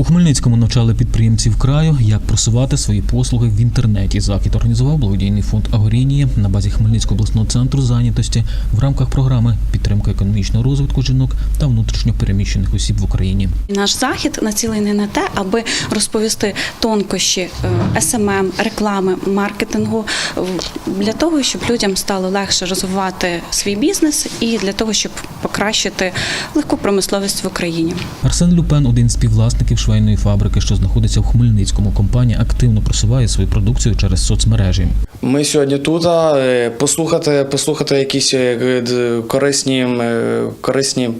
У Хмельницькому навчали підприємців краю, як просувати свої послуги в інтернеті. Захід організував благодійний фонд Агорінія на базі Хмельницького обласного центру зайнятості в рамках програми підтримка економічного розвитку жінок та внутрішньо переміщених осіб в Україні. Наш захід націлений на те, аби розповісти тонкощі е, СММ, реклами, маркетингу для того, щоб людям стало легше розвивати свій бізнес і для того, щоб покращити легку промисловість в Україні. Арсен Люпен, один з співвласників швейної фабрики, що знаходиться в Хмельницькому. Компанія активно просуває свою продукцію через соцмережі. Ми сьогодні тут е, послухати, послухати якісь е, корисні, е, корисні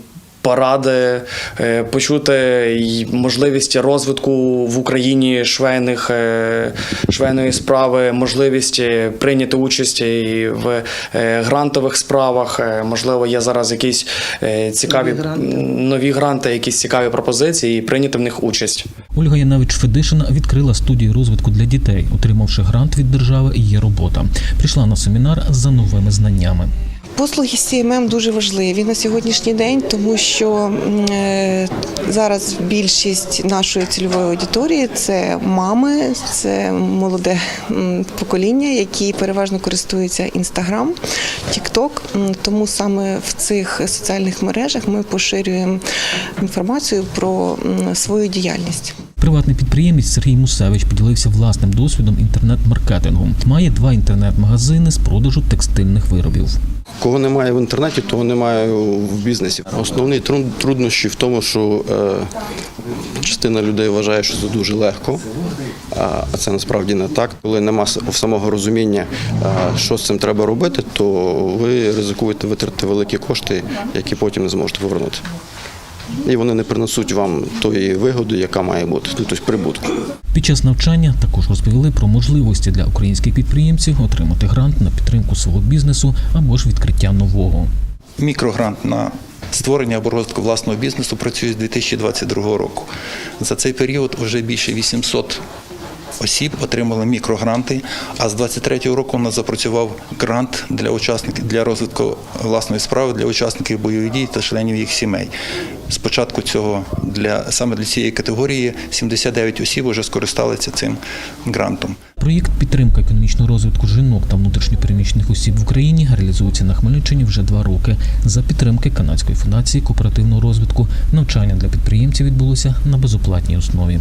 поради, е, почути й можливість розвитку в Україні швейних е, швейної справи, можливість е, прийняти участь і в грантових справах. Можливо, є зараз якісь цікаві Нові гранти. нові гранти, якісь цікаві пропозиції, і прийняти в них участь. Ольга Яневич Федишина відкрила студію розвитку для дітей, отримавши грант від держави. Є робота. Прийшла на семінар за новими знаннями. Послуги CMM дуже важливі на сьогоднішній день, тому що е, зараз більшість нашої цільової аудиторії це мами, це молоде покоління, які переважно користуються Instagram, TikTok. Тому саме в цих соціальних мережах ми поширюємо інформацію про свою діяльність. Приватний підприємець Сергій Мусевич поділився власним досвідом інтернет-маркетингу. Має два інтернет-магазини з продажу текстильних виробів. Кого немає в інтернеті, того немає в бізнесі. Основний труднощі в тому, що е, частина людей вважає, що це дуже легко, а а це насправді не так. Коли нема самого розуміння, е, що з цим треба робити, то ви ризикуєте витратити великі кошти, які потім не зможете повернути. І вони не принесуть вам тої вигоди, яка має бути, ну, тобто прибутку. Під час навчання також розповіли про можливості для українських підприємців отримати грант на підтримку свого бізнесу або ж відкриття нового. Мікрогрант на створення або розвитку власного бізнесу працює з 2022 року. За цей період вже більше 800 осіб отримали мікрогранти, а з 2023 року у нас запрацював грант для учасників для розвитку власної справи для учасників бойових дій та членів їх сімей. Спочатку цього для саме для цієї категорії 79 осіб вже скористалися цим грантом. Проєкт підтримка економічного розвитку жінок та внутрішньопереміщених осіб в Україні реалізується на Хмельниччині вже два роки. За підтримки канадської фундації кооперативного розвитку навчання для підприємців відбулося на безоплатній основі.